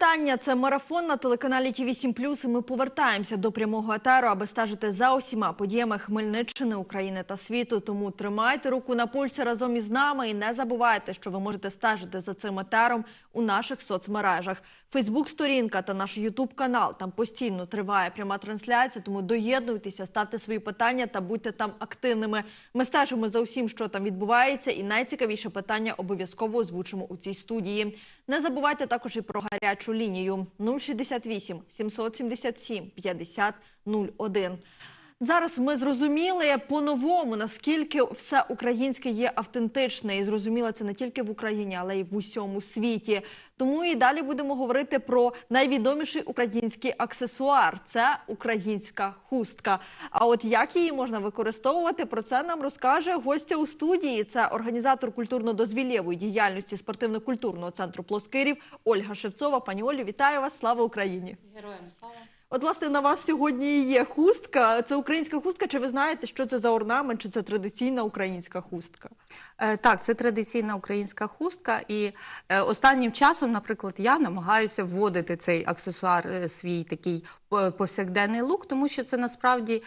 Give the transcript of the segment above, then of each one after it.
вітання. Це марафон на телеканалі Ті 7 І Ми повертаємося до прямого етеру, аби стежити за усіма подіями Хмельниччини, України та світу. Тому тримайте руку на пульсі разом із нами і не забувайте, що ви можете стежити за цим етером у наших соцмережах. Фейсбук-сторінка та наш Ютуб канал. Там постійно триває пряма трансляція. Тому доєднуйтеся, ставте свої питання та будьте там активними. Ми стежимо за усім, що там відбувається, і найцікавіше питання обов'язково озвучимо у цій студії. Не забувайте також і про гарячу лінію 068 777 50 01. Зараз ми зрозуміли по-новому, наскільки все українське є автентичне, і зрозуміло це не тільки в Україні, але й в усьому світі. Тому і далі будемо говорити про найвідоміший український аксесуар це українська хустка. А от як її можна використовувати, про це нам розкаже гостя у студії. Це організатор культурно-дозвілєвої діяльності спортивно-культурного центру Плоскирів Ольга Шевцова. Пані Олю, вітаю вас! Слава Україні! Героям слава. От, власне, на вас сьогодні є хустка. Це українська хустка. Чи ви знаєте, що це за орнамент? Чи це традиційна українська хустка? Е, Так, це традиційна українська хустка, і е, останнім часом, наприклад, я намагаюся вводити цей аксесуар е, свій такий повсякденний лук, тому що це насправді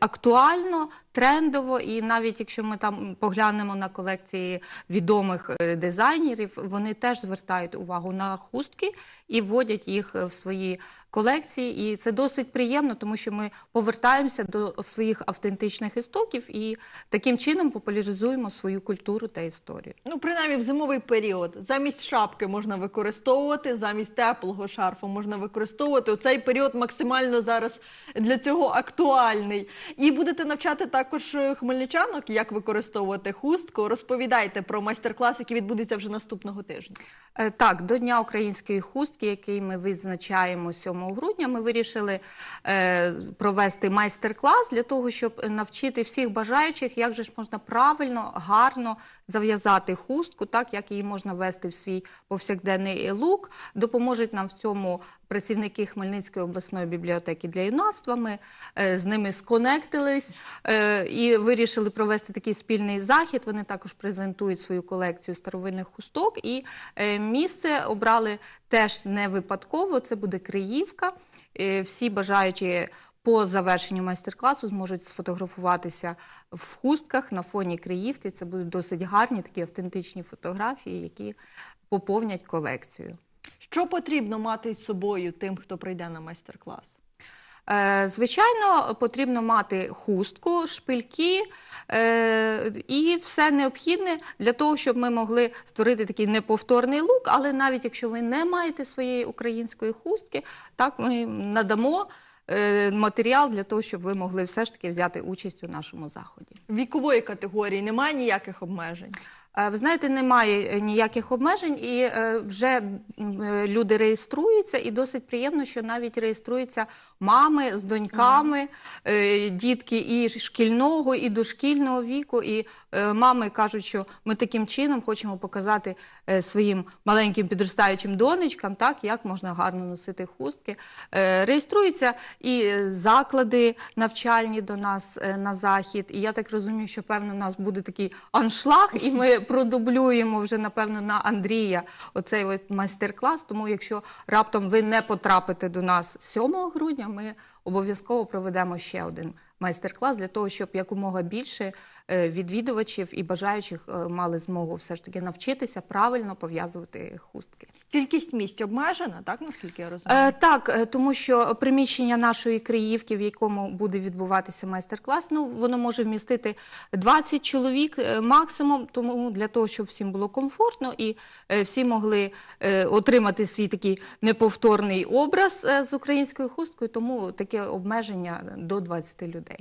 актуально, трендово, і навіть якщо ми там поглянемо на колекції відомих дизайнерів, вони теж звертають увагу на хустки і вводять їх в свої колекції. І це досить приємно, тому що ми повертаємося до своїх автентичних істоків і таким чином популяризуємо свою культуру та історію. Ну, принаймні, в зимовий період замість шапки можна використовувати, замість теплого шарфу можна використовувати. У цей період максимально зараз для цього актуальний. І будете навчати також е, хмельничанок, як використовувати хустку. Розповідайте про майстер-клас, який відбудеться вже наступного тижня. Е, Так, до Дня української хустки, який ми відзначаємо 7 грудня, ми вирішили е, провести майстер-клас для того, щоб навчити всіх бажаючих, як же ж можна правильно, гарно зав'язати хустку, так як її можна ввести в свій повсякденний лук. Допоможуть нам в цьому працівники Хмельницької обласної бібліотеки для юнацтва. Ми е, з ними сконектились е, і вирішили провести такий спільний захід. Вони також презентують свою колекцію старовинних хусток. І е, місце обрали теж не випадково. Це буде Криївка. Всі бажаючі по завершенню майстер-класу зможуть сфотографуватися в хустках на фоні Криївки. Це будуть досить гарні такі автентичні фотографії, які поповнять колекцію. Що потрібно мати з собою тим, хто прийде на майстер-клас? Е, Звичайно, потрібно мати хустку, шпильки е, і все необхідне для того, щоб ми могли створити такий неповторний лук. Але навіть якщо ви не маєте своєї української хустки, так ми надамо матеріал для того, щоб ви могли все ж таки взяти участь у нашому заході. Вікової категорії немає ніяких обмежень. Е, Ви знаєте, немає е, ніяких обмежень, і е, вже люди реєструються, і досить приємно, що навіть реєструються мами з доньками, дітки і шкільного, і дошкільного віку. І мами кажуть, що ми таким чином хочемо показати своїм маленьким підростаючим донечкам, так як можна гарно носити хустки. Реєструються і заклади навчальні до нас на захід. І я так розумію, що певно у нас буде такий аншлаг, і ми продублюємо вже напевно на Андрія оцей от майстер-клас. Тому, якщо раптом ви не потрапите до нас 7 грудня, ми обов'язково проведемо ще один майстер-клас для того, щоб якомога більше е, відвідувачів і бажаючих е, мали змогу все ж таки навчитися правильно пов'язувати хустки. Кількість місць обмежена, так наскільки я розумію? Е, так, е, тому що приміщення нашої Криївки, в якому буде відбуватися майстер-клас, ну воно може вмістити 20 чоловік максимум. Тому для того, щоб всім було комфортно і всі могли отримати свій такий неповторний образ з українською хусткою, тому таке обмеження до 20 людей.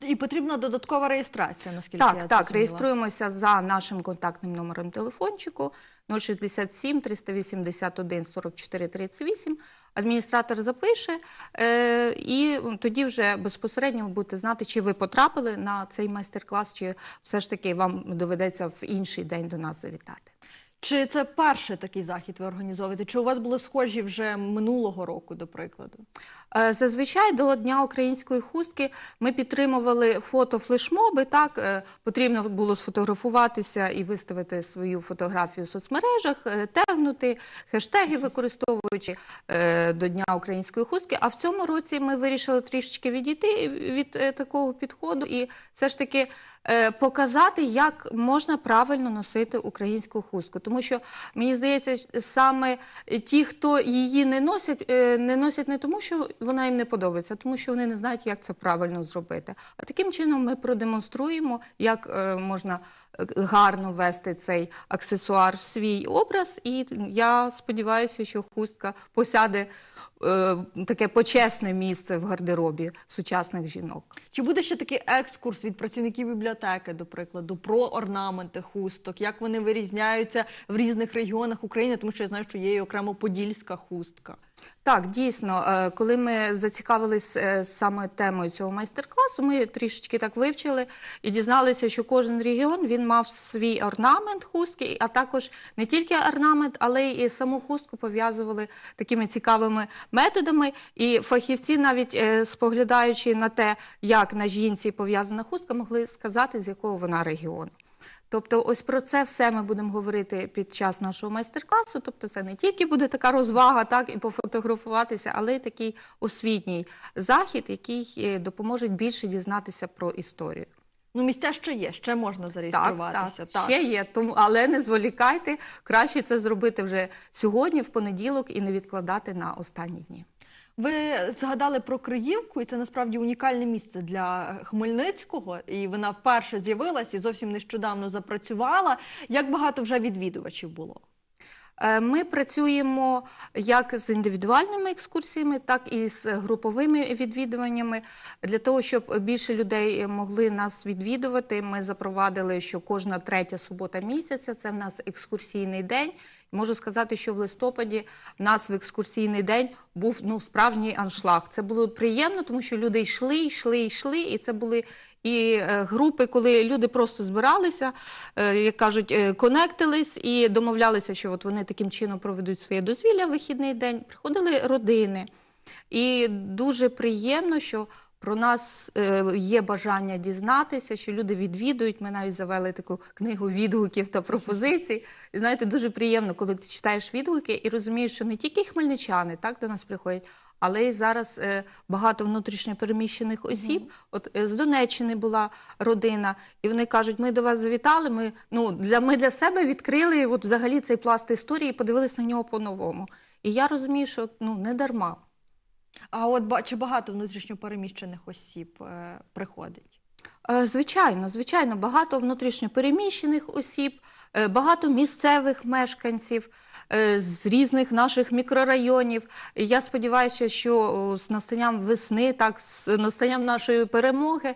І потрібна додаткова реєстрація, наскільки я Так, так, реєструємося за нашим контактним номером телефончику 067 381 44 38. Адміністратор запише, е, і тоді вже безпосередньо ви будете знати, чи ви потрапили на цей майстер-клас, чи все ж таки вам доведеться в інший день до нас завітати. Чи це перший такий захід ви організовуєте? Чи у вас були схожі вже минулого року, до прикладу? Е, Зазвичай до Дня української хустки ми підтримували фото-флешмоби. Так Е, потрібно було сфотографуватися і виставити свою фотографію в соцмережах, е, тегнути хештеги, використовуючи до Дня української хустки. А в цьому році ми вирішили трішечки відійти від такого підходу і все ж таки. Е, Показати, як можна правильно носити українську хустку, тому що мені здається, саме ті, хто її не носять, е, не носять не тому, що вона їм не подобається, а тому що вони не знають, як це правильно зробити. А таким чином ми продемонструємо, як е, можна гарно ввести цей аксесуар в свій образ. І я сподіваюся, що хустка посяде е, таке почесне місце в гардеробі сучасних жінок. Чи буде ще такий екскурс від працівників бібліотеки, до прикладу, про орнаменти хусток, як вони вирізняються в різних регіонах України, тому що я знаю, що є і окремо подільська хустка. Так, дійсно, е, коли ми зацікавились е, саме темою цього майстер-класу, ми трішечки так вивчили і дізналися, що кожен регіон він мав свій орнамент хустки, а також не тільки орнамент, але й саму хустку пов'язували такими цікавими методами. І фахівці, навіть е, споглядаючи на те, як на жінці пов'язана хустка, могли сказати, з якого вона регіону. Тобто, ось про це все ми будемо говорити під час нашого майстер-класу. Тобто, це не тільки буде така розвага, так і пофотографуватися, але й такий освітній захід, який е, допоможе більше дізнатися про історію. Ну, місця ще є, ще можна зареєструватися. так, ще є. Тому, але не зволікайте. Краще це зробити вже сьогодні, в понеділок, і не відкладати на останні дні. Ви згадали про Криївку, і це насправді унікальне місце для Хмельницького. І вона вперше з'явилась і зовсім нещодавно запрацювала. Як багато вже відвідувачів було? Е, Ми працюємо як з індивідуальними екскурсіями, так і з груповими відвідуваннями. Для того, щоб більше людей могли нас відвідувати, ми запровадили, що кожна третя субота місяця це в нас екскурсійний день. Можу сказати, що в листопаді в нас в екскурсійний день був ну справжній аншлаг. Це було приємно, тому що люди йшли, йшли, йшли, і це були і е, групи, коли люди просто збиралися, е, як кажуть, е, конектились і домовлялися, що от вони таким чином проведуть своє дозвілля в вихідний день. Приходили родини. І дуже приємно, що про нас е, є бажання дізнатися, що люди відвідують. Ми навіть завели таку книгу відгуків та пропозицій. І знаєте, дуже приємно, коли ти читаєш відгуки і розумієш, що не тільки хмельничани так до нас приходять. Але й зараз е, багато внутрішньопереміщених осіб. От е, з Донеччини була родина, і вони кажуть: ми до вас завітали. Ми ну для ми для себе відкрили от взагалі цей пласт історії, і подивилися на нього по-новому. І я розумію, що ну не дарма. А от ба- чи багато внутрішньопереміщених осіб е, приходить? Е, Звичайно, звичайно, багато внутрішньопереміщених осіб, е, багато місцевих мешканців е, з різних наших мікрорайонів. Я сподіваюся, що з настанням весни, так з настанням нашої перемоги,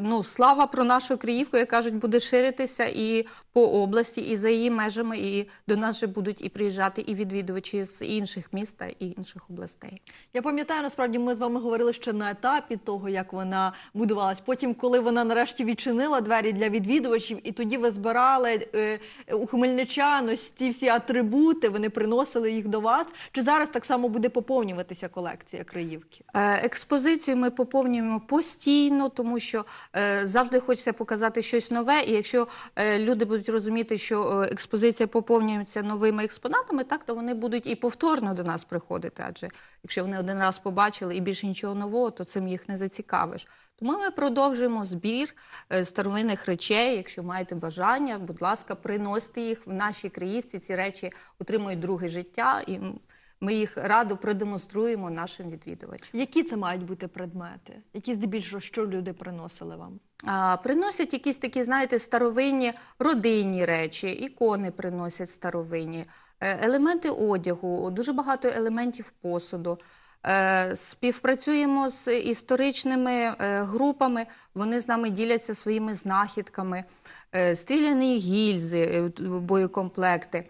ну слава про нашу Криївку, як кажуть, буде ширитися і по області, і за її межами. І до нас же будуть і приїжджати і відвідувачі з інших міст та і інших областей. Я пам'ятаю, насправді ми з вами говорили ще на етапі того, як вона будувалась. Потім, коли вона нарешті відчинила двері для відвідувачів, і тоді ви збирали е, у хмельничан ось ці всі атрибути, вони приносили їх до вас. Чи зараз так само буде поповнюватися колекція Криївки? Е, Експозицію ми поповнюємо постійно, тому що е, завжди хочеться показати щось нове. І якщо е, люди будуть розуміти, що е, експозиція поповнюється новими експонатами, так то вони будуть і повторно до нас приходити. Адже якщо вони один раз побачили і більше нічого нового, то цим їх не зацікавиш. Тому ми продовжуємо збір старовинних речей. Якщо маєте бажання, будь ласка, приносьте їх в наші Криївці. Ці речі отримують друге життя, і ми їх радо продемонструємо нашим відвідувачам. Які це мають бути предмети? Які здебільшого що люди приносили вам? А, приносять якісь такі, знаєте, старовинні родинні речі, ікони приносять старовинні, е, елементи одягу, дуже багато елементів посуду. Е, Співпрацюємо з історичними е, групами, вони з нами діляться своїми знахідками, стріляні гільзи, боєкомплекти,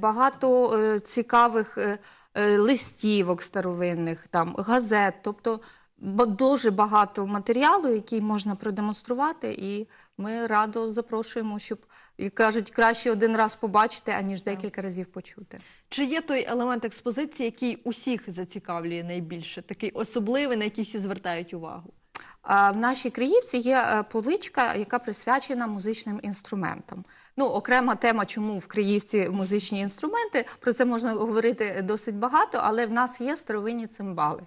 багато е, цікавих е, е, листівок старовинних, там, газет. Тобто дуже багато матеріалу, який можна продемонструвати, і ми радо запрошуємо, щоб і кажуть, краще один раз побачити, аніж декілька разів почути. Чи є той елемент експозиції, який усіх зацікавлює найбільше, такий особливий, на який всі звертають увагу? В нашій Криївці є е, поличка, яка присвячена музичним інструментам. Ну, окрема тема, чому в Криївці музичні інструменти. Про це можна говорити досить багато, але в нас є старовинні цимбали.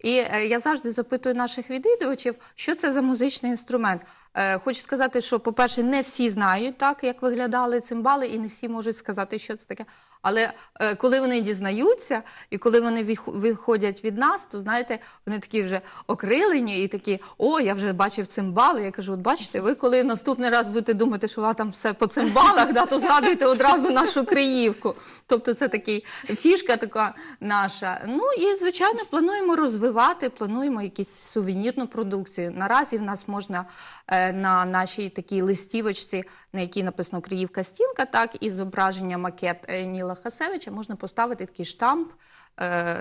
І е, я завжди запитую наших відвідувачів, що це за музичний інструмент. Е, Хочу сказати, що, по-перше, не всі знають так, як виглядали цимбали, і не всі можуть сказати, що це таке. Але е, коли вони дізнаються, і коли вони виходять від нас, то знаєте, вони такі вже окрилені і такі: о, я вже бачив цимбали. Я кажу, от бачите, ви коли наступний раз будете думати, що там все по цимбалах, да, то згадуйте одразу нашу Криївку. Тобто це такий фішка така наша. Ну і звичайно, плануємо розвивати, плануємо якісь сувенірну продукцію. Наразі в нас можна е, на нашій такій листівочці, на якій написано Криївка стінка, так і зображення макет е, Ніла Хасевича, можна поставити такий штамп.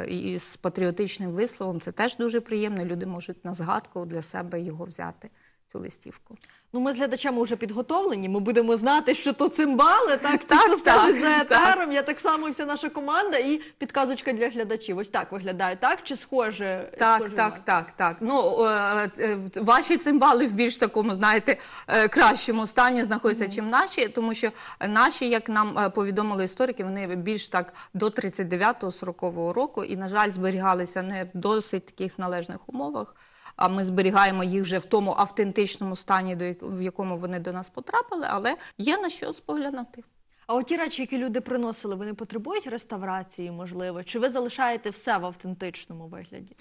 із з патріотичним висловом це теж дуже приємно. Люди можуть на згадку для себе його взяти, цю листівку. Ну, ми з глядачами вже підготовлені. Ми будемо знати, що то цимбали, так ті, Так, хто скажуть за етером. Я так само і вся наша команда, і підказочка для глядачів. Ось так виглядає, так чи схоже? Так, схоже так, так, так. Ну е, е, ваші цимбали в більш такому, знаєте, е, кращому стані знаходяться, чим наші, тому що наші, як нам е, повідомили історики, вони більш так до 39-40 року, і на жаль, зберігалися не в досить таких належних умовах. А ми зберігаємо їх вже в тому автентичному стані, в якому вони до нас потрапили, але є на що споглянути. А от ті речі, які люди приносили, вони потребують реставрації, можливо? Чи ви залишаєте все в автентичному вигляді?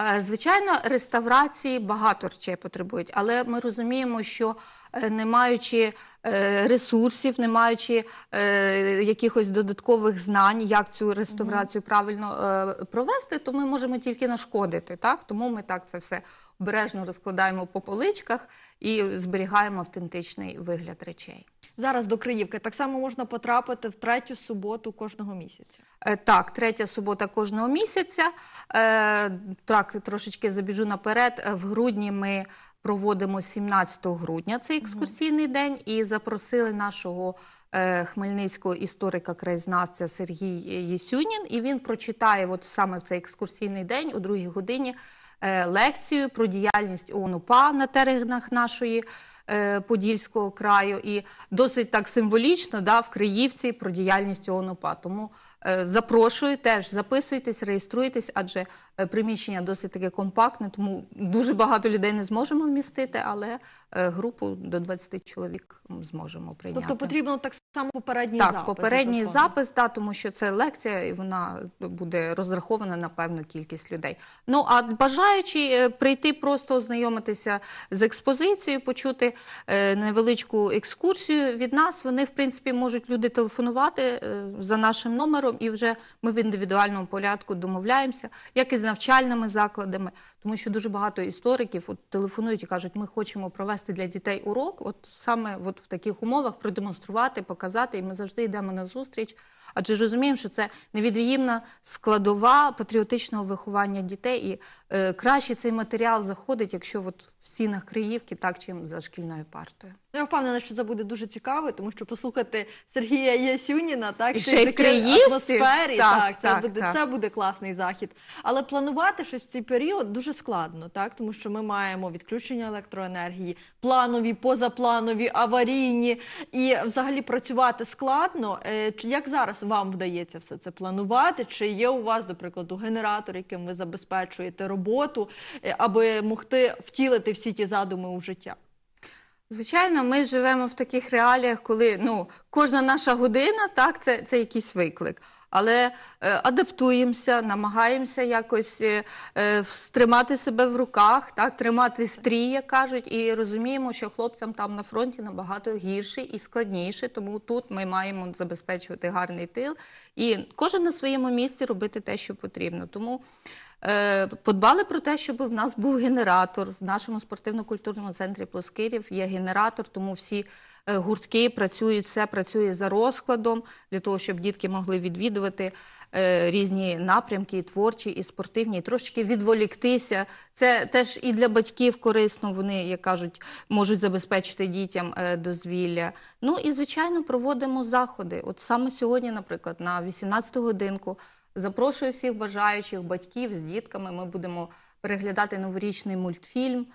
Е, Звичайно, реставрації багато речей потребують, але ми розуміємо, що е, не маючи е, ресурсів, не маючи якихось додаткових знань, як цю реставрацію правильно провести, то ми можемо тільки нашкодити. Так? Тому ми так це все обережно розкладаємо по поличках і зберігаємо автентичний вигляд речей. Зараз до Криївки так само можна потрапити в третю суботу кожного місяця. Е, Так, третя субота кожного місяця. Е, Так, трошечки забіжу наперед. В грудні ми проводимо 17 грудня цей екскурсійний день і запросили нашого е, хмельницького історика краєзнавця Сергій Єсюнін. І він прочитає от саме в цей екскурсійний день у другій годині лекцію про діяльність ОНУПА на теренах нашої е, Подільського краю. І досить так символічно да, в Криївці про діяльність ОНУПА. Тому е, запрошую теж записуйтесь, реєструйтесь, адже е, приміщення досить таке компактне, тому дуже багато людей не зможемо вмістити, але е, групу до 20 чоловік зможемо прийняти. Тобто потрібно так само попередній Так, запис. попередній за запис, да, тому що це лекція, і вона буде розрахована на певну кількість людей. Ну а бажаючи е, прийти просто ознайомитися з експозицією, почути е, невеличку екскурсію від нас, вони в принципі можуть люди телефонувати е, за нашим номером, і вже ми в індивідуальному порядку домовляємося, як і з навчальними закладами, тому що дуже багато істориків от, телефонують і кажуть, ми хочемо провести для дітей урок, от саме от в таких умовах продемонструвати, показати, і ми завжди йдемо на зустріч. Адже розуміємо, що це невід'ємна складова патріотичного виховання дітей, і е, краще цей матеріал заходить, якщо от в стінах Криївки, так чим за шкільною партою. Ну, Я впевнена, що це буде дуже цікаво, тому що послухати Сергія Ясюніна, так І ще й в Криївці. атмосфері, Так, так, це так, буде так. це буде класний захід. Але планувати щось в цей період дуже складно, так тому що ми маємо відключення електроенергії, планові, позапланові, аварійні, і взагалі працювати складно. Е, Чи як зараз вам вдається все це планувати? Чи є у вас, до прикладу, генератор, яким ви забезпечуєте роботу, е, аби могти втілити всі ті задуми у життя? Звичайно, ми живемо в таких реаліях, коли ну, кожна наша година так, це, це якийсь виклик. Але е, адаптуємося, намагаємося якось е, е, стримати себе в руках, так, тримати стрій, як кажуть, і розуміємо, що хлопцям там на фронті набагато гірше і складніше, тому тут ми маємо забезпечувати гарний тил і кожен на своєму місці робити те, що потрібно. Тому Подбали про те, щоб в нас був генератор. В нашому спортивно-культурному центрі Плоскирів є генератор, тому всі е, гуртки працюють, все працює за розкладом для того, щоб дітки могли відвідувати е, різні напрямки, і творчі, і спортивні, і трошки відволіктися. Це теж і для батьків корисно. Вони, як кажуть, можуть забезпечити дітям е, дозвілля. Ну і звичайно проводимо заходи. От саме сьогодні, наприклад, на 18 годинку запрошую всіх бажаючих батьків з дітками. Ми будемо переглядати новорічний мультфільм.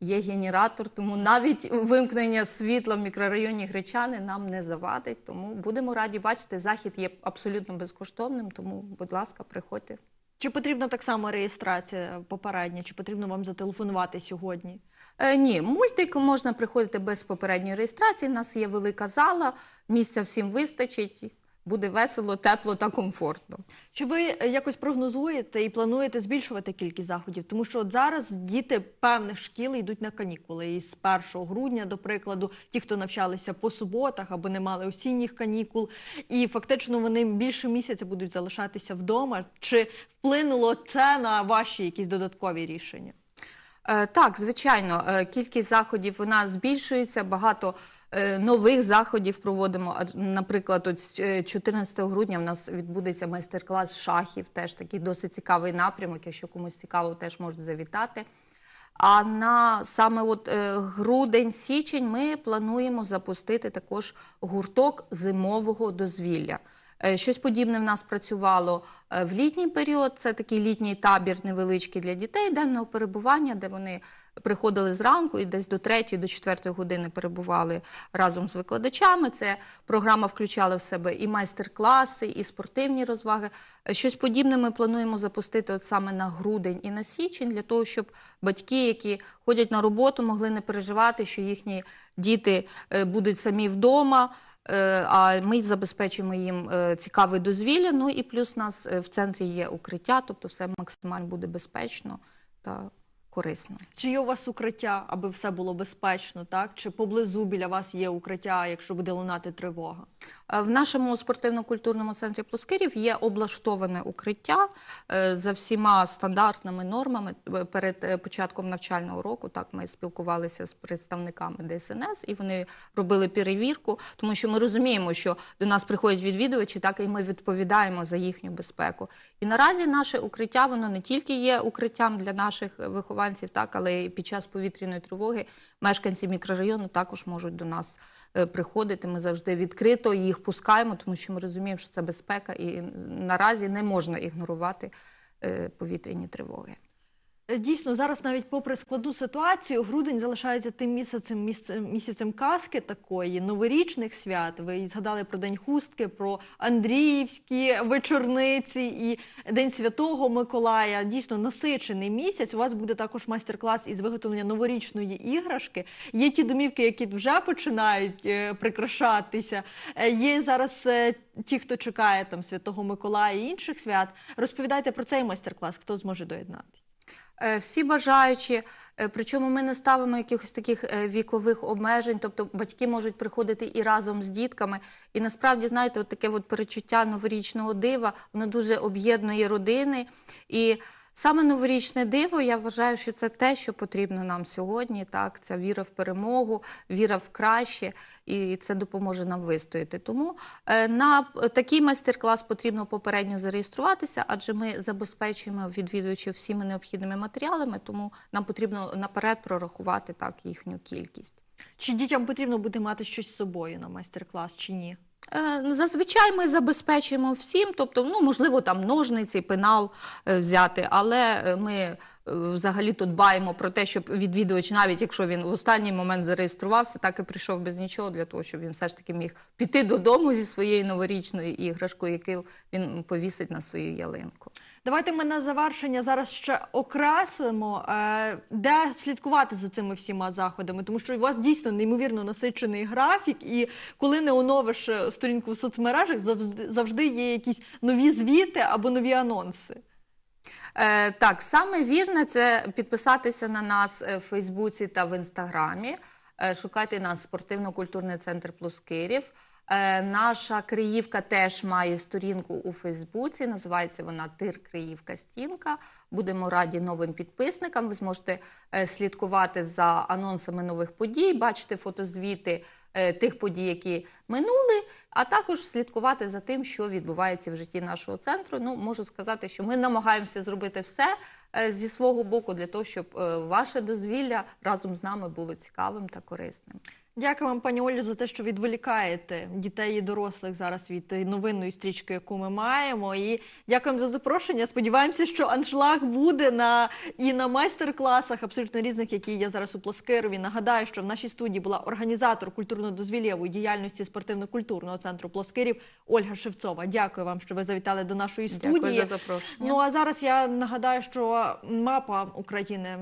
Є генератор, тому навіть вимкнення світла в мікрорайоні Гречани нам не завадить. Тому будемо раді бачити. Захід є абсолютно безкоштовним. Тому, будь ласка, приходьте. Чи потрібна так само реєстрація попередня, чи потрібно вам зателефонувати сьогодні? Е, ні, мультик можна приходити без попередньої реєстрації. У нас є велика зала, місця всім вистачить. Буде весело, тепло та комфортно. Чи ви е, якось прогнозуєте і плануєте збільшувати кількість заходів? Тому що от зараз діти певних шкіл йдуть на канікули. І з 1 грудня, до прикладу, ті, хто навчалися по суботах або не мали осінніх канікул, і фактично вони більше місяця будуть залишатися вдома. Чи вплинуло це на ваші якісь додаткові рішення? Е, Так, звичайно, е, кількість заходів вона збільшується. Багато нових заходів проводимо. Ад- Наприклад, от е, 14 грудня в нас відбудеться майстер-клас шахів. Теж такий досить цікавий напрямок. Якщо комусь цікаво, теж можуть завітати. А на саме от е, грудень-січень ми плануємо запустити також гурток зимового дозвілля. Е, Щось подібне в нас працювало е, в літній період. Це такий літній табір невеличкий для дітей денного перебування, де вони приходили зранку і десь до 3 до 4 години перебували разом з викладачами. Це програма включала в себе і майстер-класи, і спортивні розваги. Щось подібне ми плануємо запустити от саме на грудень і на січень, для того, щоб батьки, які ходять на роботу, могли не переживати, що їхні діти е, будуть самі вдома. Е, А ми забезпечимо їм е, цікаве дозвілля. Ну і плюс у нас в центрі є укриття, тобто все максимально буде безпечно та корисно. Чи є у вас укриття, аби все було безпечно, так? Чи поблизу біля вас є укриття, якщо буде лунати тривога? Е, В нашому спортивно-культурному центрі Плоскирів є облаштоване укриття е, за всіма стандартними нормами. Е, Перед початком навчального року так ми спілкувалися з представниками ДСНС, і вони робили перевірку, тому що ми розуміємо, що до нас приходять відвідувачі, так і ми відповідаємо за їхню безпеку. І наразі наше укриття воно не тільки є укриттям для наших вихованців, так але під час повітряної тривоги мешканці мікрорайону також можуть до нас е, приходити. Ми завжди відкрито їх пускаємо, тому що ми розуміємо, що це безпека, і наразі не можна ігнорувати е, повітряні тривоги. Е, Дійсно, зараз навіть попри складну ситуацію, грудень залишається тим місяцем, місяцем, місяцем казки такої, новорічних свят. Ви згадали про День хустки, про Андріївські вечорниці і День Святого Миколая. Дійсно насичений місяць. У вас буде також майстер-клас із виготовлення новорічної іграшки. Є ті домівки, які вже починають е, прикрашатися. Е, Є зараз ті, хто чекає там Святого Миколая і інших свят. Розповідайте про цей майстер-клас, хто зможе доєднатися. Е, Всі бажаючі, е, причому ми не ставимо якихось таких е, вікових обмежень, тобто батьки можуть приходити і разом з дітками. І насправді, знаєте, от таке от перечуття новорічного дива, воно дуже об'єднує родини. І саме новорічне диво, я вважаю, що це те, що потрібно нам сьогодні. Так, це віра в перемогу, віра в краще, і це допоможе нам вистояти. Тому е, на такий майстер-клас потрібно попередньо зареєструватися, адже ми забезпечуємо відвідувачів всіми необхідними матеріалами, тому нам потрібно наперед прорахувати так їхню кількість. Чи дітям потрібно буде мати щось з собою на майстер-клас, чи ні? Е, Зазвичай ми забезпечуємо всім, тобто, ну можливо, там ножниці, пенал е, взяти, але е, ми взагалі тут дбаємо про те, щоб відвідувач, навіть якщо він в останній момент зареєструвався, так і прийшов без нічого, для того, щоб він все ж таки міг піти додому зі своєю новорічною іграшкою, яку він повісить на свою ялинку. Давайте ми на завершення зараз ще окреслимо, е, де слідкувати за цими всіма заходами, тому що у вас дійсно неймовірно насичений графік, і коли не оновиш е, сторінку в соцмережах, завжди, є якісь нові звіти або нові анонси. Е, так, саме вірне це підписатися на нас е, в Фейсбуці та в Інстаграмі. Шукайте нас спортивно-культурний центр Плоскирів. Е, наша Криївка теж має сторінку у Фейсбуці. Називається вона Тир Криївка Стінка. Будемо раді новим підписникам. Ви зможете е, слідкувати за анонсами нових подій, бачити фотозвіти е, тих подій, які минули, а також слідкувати за тим, що відбувається в житті нашого центру. Ну, можу сказати, що ми намагаємося зробити все е, зі свого боку для того, щоб е, ваше дозвілля разом з нами було цікавим та корисним. Дякую вам, пані Олю, за те, що відволікаєте дітей і дорослих зараз від е, новинної стрічки, яку ми маємо. І дякуємо за запрошення. Сподіваємося, що аншлаг буде на і на майстер-класах абсолютно різних, які є зараз у Плоскирові. Нагадаю, що в нашій студії була організатор культурно-дозвілєвої діяльності спортивно-культурного центру Плоскирів Ольга Шевцова. Дякую вам, що ви завітали до нашої студії. Дякую за запрошення. Ну а зараз я нагадаю, що мапа України